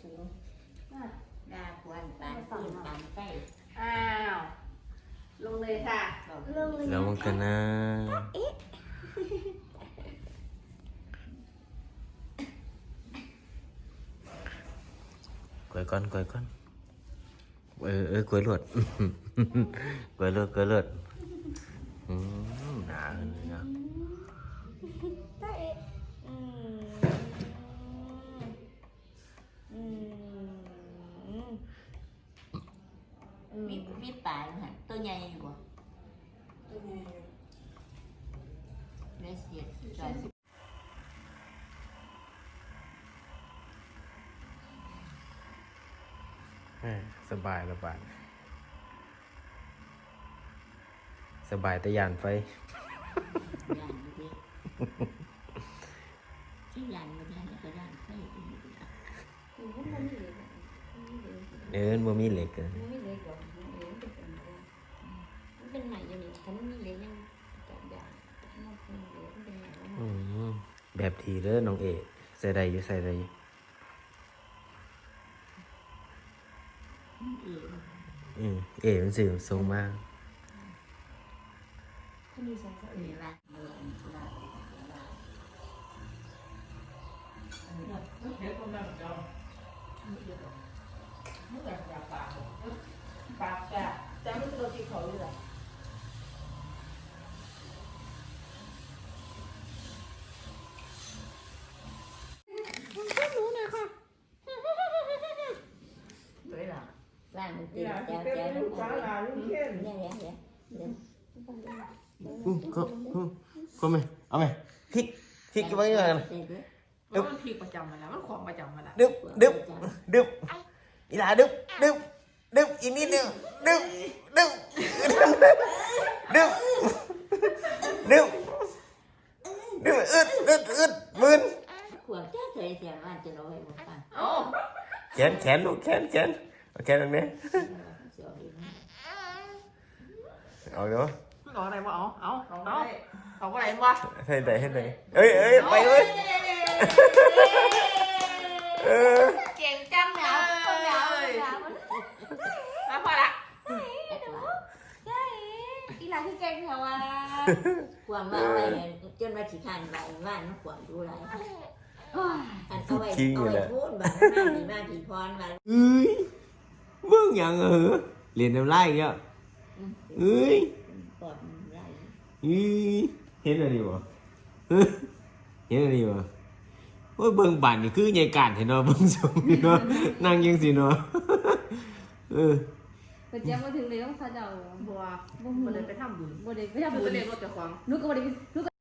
สูงน่าดาควรปานปืนปานไฟอ้าว ลงเลยค่ะบอกลงเลยแล้วมันกันนะกวยก้อนกวยก้อนเออเออกวยลวดกวยลวดกวยลวดอืมหนาเลยนะตาเอ๊ะ มมีมีปลาอยู่หั่นตัวใหญ่อยู่บ่ได้เสียดจอยเออสบายสบายสบายแต่ยานไฟ ย่านอยู่ดิที่ย่านบ่ได้แล้วก็ย่านไฟอีกอะอืมมันบ่มีเหล็กอะ มันมีเหล็กเอินบ่มีเหล็กเลยมันไม่ ถ้ามันมีเหล็กยังจับยากถ้ามันเป็นเหล็กมันเป็นใหม่แล้วอืมแบบทีเด้อน้องเอกใส่ได้อยู่ใส่ได้อยู่อีกอืมเอกมันสื่อทรงมากถ้ามีสองสามมีว่าเออลาลาปากจ้ะจ้ะมันตัวที่เขาเลย ด้วยหรอ ร้านมันติดแจ๋วแจ๋วลูกค้าลาลูกเขียนเนี่ยเนี่ยเนี่ยเนี่ยอืมก็อืมก็ไม่เอาไหมพริกพริกไว้ก่อนเด็ดเด็ดแล้วมันพีกประจำมันแล้วมันของประจำมันละดึบดึบดึบอีหลาดึบดึบดึบอีกนิดนึงดึบดึบดึบดึบดึบอึดอึดอึดมึนขวบจ้าเคยเสียบ้านจะน้อยหมดป่ะเอ้า แขนแขนลูกแขนแขนเอา แขนตรงนี้เสียวอีกเอาเนาะมันออกอะไรวะเอาเอาเอาเอาอะไรวะให้ได้ให้ได้เอ้ยเอ้ยไปเว้ยเออเก่งจังเลยแล้วพอละอีหลานที่เก่งเหรอวะความว่าไว้จนมาขี้ทานใบว่านมันขวางดูไรอันเอาไว้เอาไว้พูดแบบนั้นดีมากผีพรมาเอ้ยมึงยังเหรอเรียนน้ำลายอีกแล้วเอ้ยปอดไรเอ้ยเห็นอะไรวะเอ้ยเห็นอะไรวะโอ้ยเบิ่งบ้านนี่คือใหญ่การเห็นเนาะเบิ่งสมนี่เนาะนั่งยังสิเนาะเออไปเจ้ามาถึงเลยต้องพาเจ้าบัวบัวเลยไปทำบุญบ่ได้ไปทำคือบุญเรียนรถเจ้าของหนูก็บ่ได้ไปหนูก็